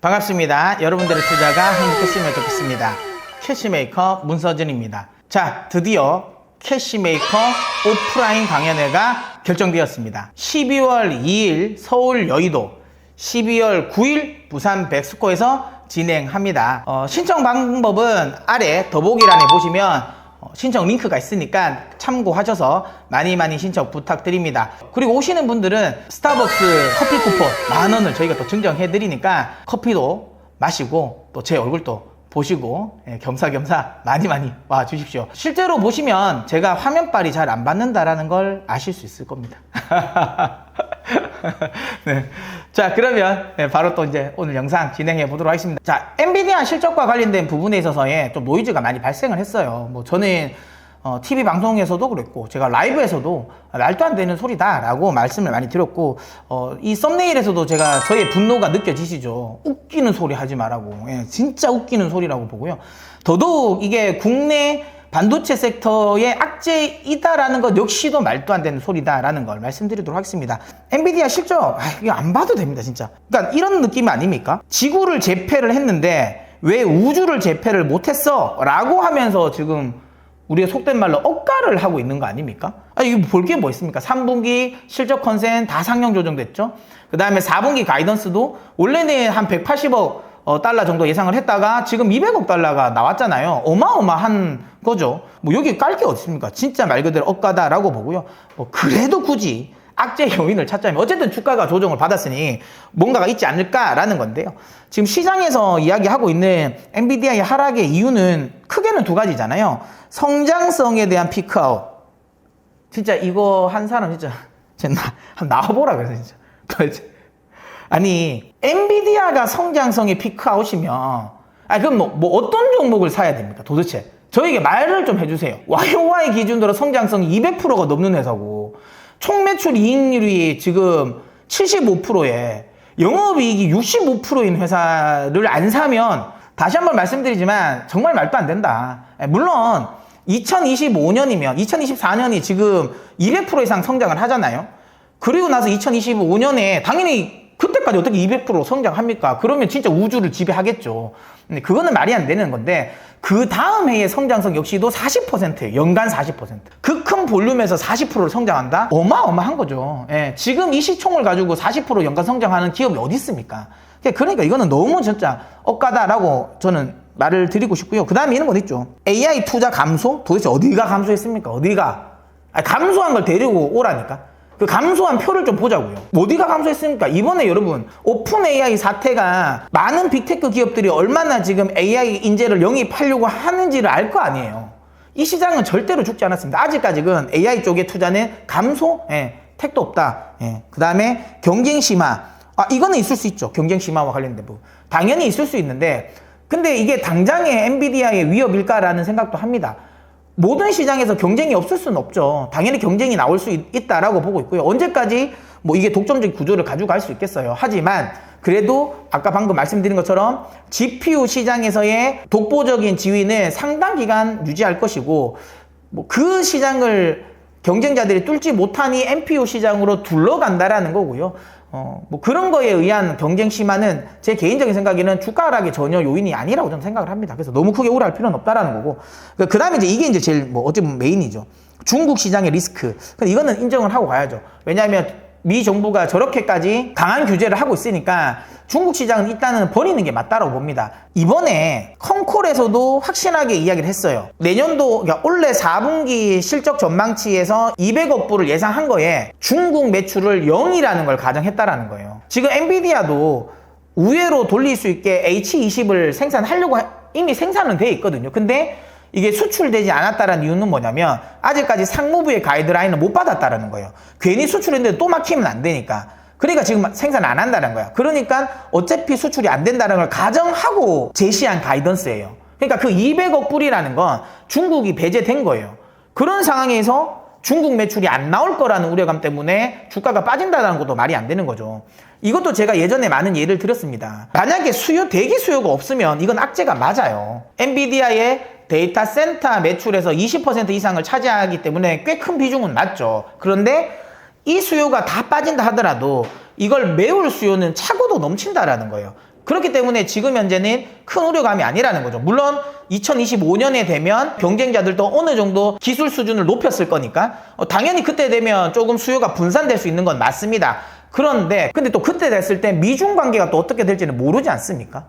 반갑습니다. 여러분들의 투자가 행복했으면 좋겠습니다. 캐시메이커 문서준입니다. 자, 드디어 캐시메이커 오프라인 강연회가 결정되었습니다. 12월 2일 서울 여의도, 12월 9일 부산 백스코에서 진행합니다. 어, 신청 방법은 아래 더보기란에 보시면 어, 신청 링크가 있으니까 참고하셔서 많이 많이 신청 부탁드립니다. 그리고 오시는 분들은 스타벅스 커피 쿠폰 만 원을 저희가 또 증정해 드리니까 커피도 마시고 또 제 얼굴도 보시고 예, 겸사겸사 많이 많이 와 주십시오. 실제로 보시면 제가 화면빨이 잘 안 받는다라는 걸 아실 수 있을 겁니다. 네. 자, 그러면 네, 바로 또 이제 오늘 영상 진행해 보도록 하겠습니다. 자, 엔비디아 실적과 관련된 부분에 있어서의 좀 노이즈가 많이 발생을 했어요. 뭐 저는 어, TV 방송에서도 그랬고 제가 라이브에서도 말도 안 되는 소리다라고 말씀을 많이 드렸고 어, 이 썸네일에서도 제가 저의 분노가 느껴지시죠. 웃기는 소리 하지 말라고. 예, 진짜 웃기는 소리라고 보고요. 더더욱 이게 국내 반도체 섹터의 악재이다라는 것 역시도 말도 안 되는 소리다라는 걸 말씀드리도록 하겠습니다. 엔비디아 실적, 아, 이거 안 봐도 됩니다, 진짜. 그러니까 이런 느낌 아닙니까? 지구를 재패를 했는데 왜 우주를 재패를 못했어? 라고 하면서 지금 우리가 속된 말로 억가를 하고 있는 거 아닙니까? 아, 이거 볼 게 뭐 있습니까? 3분기 실적 컨센 다 상향 조정됐죠? 그 다음에 4분기 가이던스도 원래는 한 180억 어, 달러 정도 예상을 했다가 지금 200억 달러가 나왔잖아요. 어마어마한 거죠. 뭐 여기 깔게 없습니까? 진짜 말 그대로 억가다라고 보고요. 뭐 그래도 굳이 악재 요인을 찾자면 어쨌든 주가가 조정을 받았으니 뭔가가 있지 않을까라는 건데요. 지금 시장에서 이야기하고 있는 엔비디아의 하락의 이유는 크게는 두 가지잖아요. 성장성에 대한 피크아웃. 진짜 이거 한 사람 진짜 나, 나와보라 그래서 진짜. 도대체. 아니 엔비디아가 성장성이 피크아웃이면 아 그럼 뭐, 뭐 어떤 종목을 사야 됩니까? 도대체? 저에게 말을 좀 해주세요. YOY 기준으로 성장성이 200%가 넘는 회사고 총 매출 이익률이 지금 75%에 영업이익이 65%인 회사를 안 사면 다시 한번 말씀드리지만 정말 말도 안 된다. 예, 물론 2025년이면 2024년이 지금 200% 이상 성장을 하잖아요. 그리고 나서 2025년에 당연히 그때까지 어떻게 200% 성장합니까? 그러면 진짜 우주를 지배하겠죠. 근데 그거는 말이 안 되는 건데 그 다음 해의 성장성 역시도 40%예요. 연간 40%. 그 큰 볼륨에서 40%를 성장한다? 어마어마한 거죠. 예, 지금 이 시총을 가지고 40% 연간 성장하는 기업이 어디 있습니까? 그러니까 이거는 너무 진짜 억까다라고 저는 말을 드리고 싶고요. 그 다음에 이런 건 있죠. AI 투자 감소? 도대체 어디가 감소했습니까? 어디가? 아니, 감소한 걸 데리고 오라니까. 그 감소한 표를 좀 보자고요. 어디가 감소했습니까? 이번에 여러분 오픈 AI 사태가 많은 빅테크 기업들이 얼마나 지금 AI 인재를 영입하려고 하는지를 알 거 아니에요. 이 시장은 절대로 죽지 않았습니다. 아직까지는 AI 쪽에 투자는 감소, 예, 택도 없다. 예. 그 다음에 경쟁 심화. 아, 이거는 있을 수 있죠. 경쟁 심화와 관련된 부분. 당연히 있을 수 있는데, 근데 이게 당장의 엔비디아의 위협일까라는 생각도 합니다. 모든 시장에서 경쟁이 없을 수는 없죠. 당연히 경쟁이 나올 수 있, 다라고 보고 있고요. 언제까지 뭐 이게 독점적 구조를 가져갈 수 있겠어요. 하지만 그래도 아까 방금 말씀드린 것처럼 GPU 시장에서의 독보적인 지위는 상당 기간 유지할 것이고 뭐 그 시장을 경쟁자들이 뚫지 못하니 NPU 시장으로 둘러간다라는 거고요. 어, 뭐 그런 거에 의한 경쟁 심화는 제 개인적인 생각에는 주가 하락의 전혀 요인이 아니라고 저는 생각을 합니다. 그래서 너무 크게 우려할 필요는 없다라는 거고. 그 다음에 이제 이게 이제 제일 뭐 어찌 보면 메인이죠. 중국 시장의 리스크. 이거는 인정을 하고 가야죠. 왜냐하면 미 정부가 저렇게까지 강한 규제를 하고 있으니까 중국 시장은 일단은 버리는 게 맞다고 봅니다. 이번에 컨콜에서도 확실하게 이야기를 했어요. 내년도 그러니까 올해 4분기 실적 전망치에서 200억 불을 예상한 거에 중국 매출을 0이라는 걸 가정했다라는 거예요. 지금 엔비디아도 우회로 돌릴 수 있게 H20을 생산하려고 이미 생산은 돼 있거든요. 근데 이게 수출되지 않았다는 이유는 뭐냐면 아직까지 상무부의 가이드라인을 못 받았다라는 거예요. 괜히 수출했는데 또 막히면 안 되니까. 그러니까 지금 생산 안 한다는 거야. 그러니까 어차피 수출이 안 된다는 걸 가정하고 제시한 가이던스예요. 그러니까 그 200억 불이라는 건 중국이 배제된 거예요. 그런 상황에서 중국 매출이 안 나올 거라는 우려감 때문에 주가가 빠진다는 것도 말이 안 되는 거죠. 이것도 제가 예전에 많은 예를 들었습니다. 만약에 수요, 대기 수요가 없으면 이건 악재가 맞아요. 엔비디아의 데이터 센터 매출에서 20% 이상을 차지하기 때문에 꽤 큰 비중은 맞죠. 그런데 이 수요가 다 빠진다 하더라도 이걸 메울 수요는 차고도 넘친다라는 거예요. 그렇기 때문에 지금 현재는 큰 우려감이 아니라는 거죠. 물론 2025년에 되면 경쟁자들도 어느 정도 기술 수준을 높였을 거니까 어, 당연히 그때 되면 조금 수요가 분산될 수 있는 건 맞습니다. 그런데 근데 또 그때 됐을 때 미중 관계가 또 어떻게 될지는 모르지 않습니까?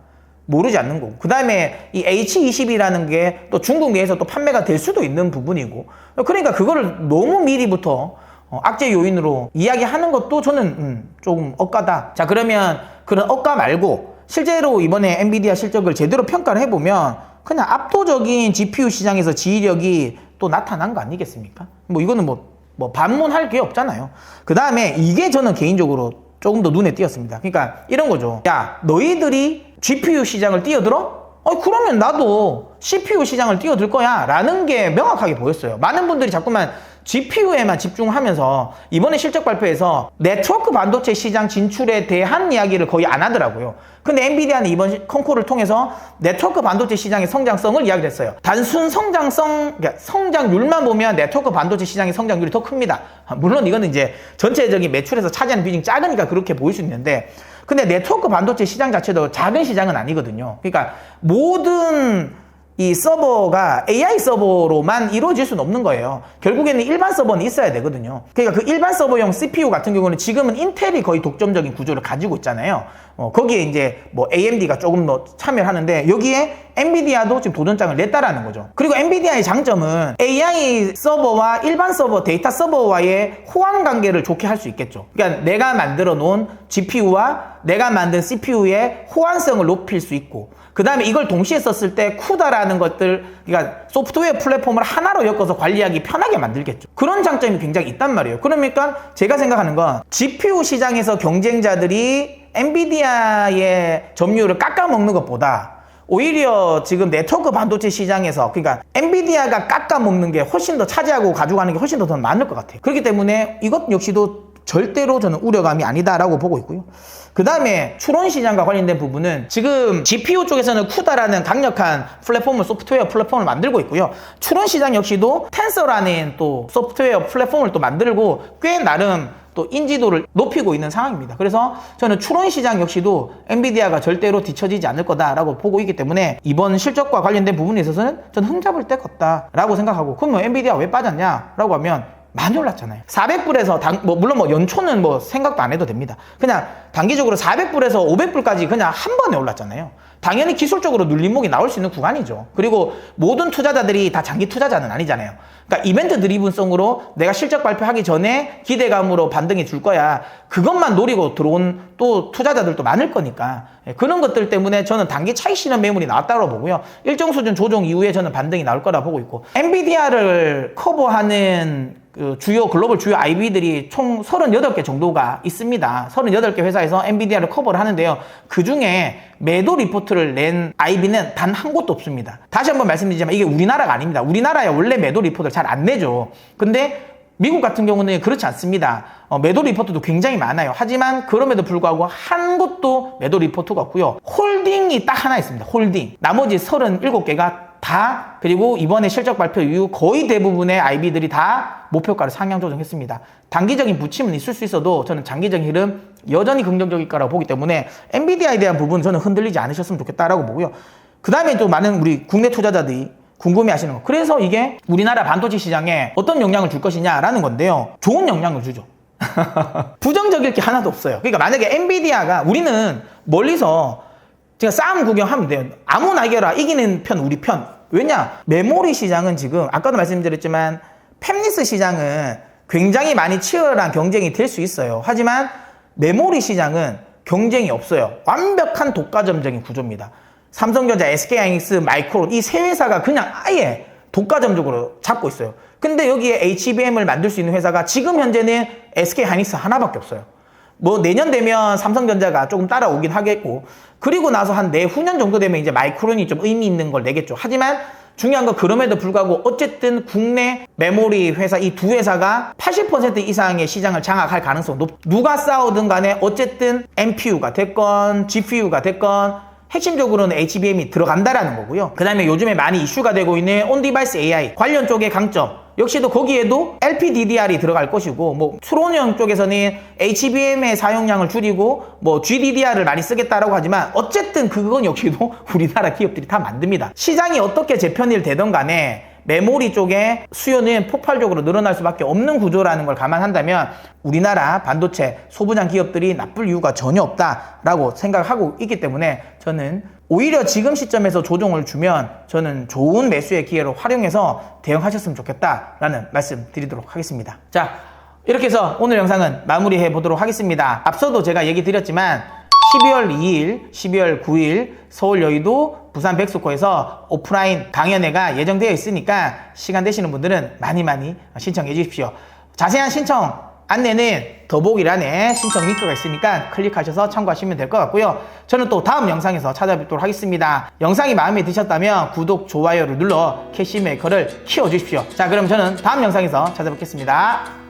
모르지 않는 거고. 그 다음에 이 H20이라는 게 또 중국 내에서 또 판매가 될 수도 있는 부분이고. 그러니까 그거를 너무 미리부터 어, 악재 요인으로 이야기하는 것도 저는 음, 조금 억까다. 자, 그러면 그런 억까 말고 실제로 이번에 엔비디아 실적을 제대로 평가를 해보면 그냥 압도적인 GPU 시장에서 지휘력이 또 나타난 거 아니겠습니까? 뭐 이거는 뭐, 뭐 반문할 게 없잖아요. 그 다음에 이게 저는 개인적으로 조금 더 눈에 띄었습니다. 그러니까 이런 거죠. 야, 너희들이 GPU 시장을 뛰어들어? 어, 그러면 나도 CPU 시장을 뛰어들 거야. 라는 게 명확하게 보였어요. 많은 분들이 자꾸만 GPU에만 집중하면서 이번에 실적 발표에서 네트워크 반도체 시장 진출에 대한 이야기를 거의 안 하더라고요. 근데 엔비디아는 이번 컨코를 통해서 네트워크 반도체 시장의 성장성을 이야기를 했어요. 단순 성장성, 그러니까 성장률만 보면 네트워크 반도체 시장의 성장률이 더 큽니다. 물론 이거는 이제 전체적인 매출에서 차지하는 비중이 작으니까 그렇게 보일 수 있는데 근데 네트워크 반도체 시장 자체도 작은 시장은 아니거든요. 그러니까 모든 이 서버가 AI 서버로만 이루어질 수는 없는 거예요. 결국에는 일반 서버는 있어야 되거든요. 그러니까 그 일반 서버용 CPU 같은 경우는 지금은 인텔이 거의 독점적인 구조를 가지고 있잖아요. 어, 거기에 이제 뭐 AMD가 조금 더 참여를 하는데 여기에 엔비디아도 지금 도전장을 냈다라는 거죠. 그리고 엔비디아의 장점은 AI 서버와 일반 서버, 데이터 서버와의 호환 관계를 좋게 할 수 있겠죠. 그러니까 내가 만들어 놓은 GPU와 내가 만든 CPU의 호환성을 높일 수 있고 그 다음에 이걸 동시에 썼을 때 쿠다라는 것들, 그러니까 소프트웨어 플랫폼을 하나로 엮어서 관리하기 편하게 만들겠죠. 그런 장점이 굉장히 있단 말이에요. 그러니까 제가 생각하는 건 GPU 시장에서 경쟁자들이 엔비디아의 점유율을 깎아먹는 것보다 오히려 지금 네트워크 반도체 시장에서 그러니까 엔비디아가 깎아먹는 게 훨씬 더 차지하고 가져가는 게 훨씬 더, 더 많을 것 같아요. 그렇기 때문에 이것 역시도 절대로 저는 우려감이 아니다라고 보고 있고요. 그 다음에 추론 시장과 관련된 부분은 지금 GPU 쪽에서는 쿠다라는 강력한 플랫폼을 소프트웨어 플랫폼을 만들고 있고요. 추론 시장 역시도 텐서라는 또 소프트웨어 플랫폼을 또 만들고 꽤 나름 또 인지도를 높이고 있는 상황입니다. 그래서 저는 추론 시장 역시도 엔비디아가 절대로 뒤처지지 않을 거다라고 보고 있기 때문에 이번 실적과 관련된 부분에 있어서는 저는 흠잡을 데가 없다라고 생각하고 그럼 뭐 엔비디아 왜 빠졌냐라고 하면 많이 올랐잖아요. 400불에서 당, 뭐 물론 뭐 연초는 뭐 생각도 안 해도 됩니다. 그냥 단기적으로 400불에서 500불까지 그냥 한 번에 올랐잖아요. 당연히 기술적으로 눌림목이 나올 수 있는 구간이죠. 그리고 모든 투자자들이 다 장기 투자자는 아니잖아요. 그러니까 이벤트 드리븐성으로 내가 실적 발표하기 전에 기대감으로 반등이 줄 거야. 그것만 노리고 들어온 또 투자자들도 많을 거니까. 예, 그런 것들 때문에 저는 단기 차익 실현 매물이 나왔다고 보고요. 일정 수준 조정 이후에 저는 반등이 나올 거라 보고 있고. 엔비디아를 커버하는 그 주요 글로벌 주요 IB들이 총 38개 정도가 있습니다. 38개 회사에서 엔비디아를 커버를 하는데요. 그 중에 매도 리포트를 낸 IB는 단 한 곳도 없습니다. 다시 한번 말씀드리지만 이게 우리나라가 아닙니다. 우리나라에 원래 매도 리포트를 잘 안 내죠. 근데 미국 같은 경우는 그렇지 않습니다. 어, 매도 리포트도 굉장히 많아요. 하지만 그럼에도 불구하고 한 곳도 매도 리포트가 없고요. 홀딩이 딱 하나 있습니다. 홀딩. 나머지 37개가 다 그리고 이번에 실적 발표 이후 거의 대부분의 IB들이 다 목표가를 상향 조정했습니다. 단기적인 부침은 있을 수 있어도 저는 장기적인 흐름 여전히 긍정적일 거라고 보기 때문에 엔비디아에 대한 부분 저는 흔들리지 않으셨으면 좋겠다라고 보고요. 그 다음에 또 많은 우리 국내 투자자들이 궁금해 하시는 거. 그래서 이게 우리나라 반도체 시장에 어떤 영향을 줄 것이냐라는 건데요. 좋은 영향을 주죠. 부정적일 게 하나도 없어요. 그러니까 만약에 엔비디아가 우리는 멀리서 제가 싸움 구경하면 돼요. 아무나 이겨라. 이기는 편, 우리 편. 왜냐? 메모리 시장은 지금, 아까도 말씀드렸지만, 팹리스 시장은 굉장히 많이 치열한 경쟁이 될 수 있어요. 하지만 메모리 시장은 경쟁이 없어요. 완벽한 독과점적인 구조입니다. 삼성전자, SK하이닉스, 마이크론 이 세 회사가 그냥 아예 독과점적으로 잡고 있어요. 근데 여기에 HBM을 만들 수 있는 회사가 지금 현재는 SK하이닉스 하나밖에 없어요. 뭐 내년 되면 삼성전자가 조금 따라오긴 하겠고 그리고 나서 한 내후년 정도 되면 이제 마이크론이 좀 의미 있는 걸 내겠죠. 하지만 중요한 건 그럼에도 불구하고 어쨌든 국내 메모리 회사 이 두 회사가 80% 이상의 시장을 장악할 가능성 높. 누가 싸우든 간에 어쨌든 NPU가 됐건 GPU가 됐건 핵심적으로는 HBM이 들어간다라는 거고요. 그 다음에 요즘에 많이 이슈가 되고 있는 온디바이스 AI 관련 쪽의 강점. 역시도 거기에도 LPDDR이 들어갈 것이고 뭐 추론형 쪽에서는 HBM의 사용량을 줄이고 뭐 GDDR을 많이 쓰겠다라고 하지만 어쨌든 그건 역시도 우리나라 기업들이 다 만듭니다. 시장이 어떻게 재편일 되던 간에 메모리 쪽에 수요는 폭발적으로 늘어날 수밖에 없는 구조라는 걸 감안한다면 우리나라 반도체 소부장 기업들이 나쁠 이유가 전혀 없다라고 생각하고 있기 때문에 저는 오히려 지금 시점에서 조정을 주면 저는 좋은 매수의 기회로 활용해서 대응하셨으면 좋겠다라는 말씀 드리도록 하겠습니다. 자, 이렇게 해서 오늘 영상은 마무리해 보도록 하겠습니다. 앞서도 제가 얘기 드렸지만 12월 2일, 12월 9일 서울 여의도 부산 백스코에서 오프라인 강연회가 예정되어 있으니까 시간 되시는 분들은 많이 많이 신청해 주십시오. 자세한 신청 안내는 더보기란에 신청 링크가 있으니까 클릭하셔서 참고하시면 될 것 같고요. 저는 또 다음 영상에서 찾아뵙도록 하겠습니다. 영상이 마음에 드셨다면 구독, 좋아요를 눌러 캐시메이커를 키워주십시오. 자, 그럼 저는 다음 영상에서 찾아뵙겠습니다.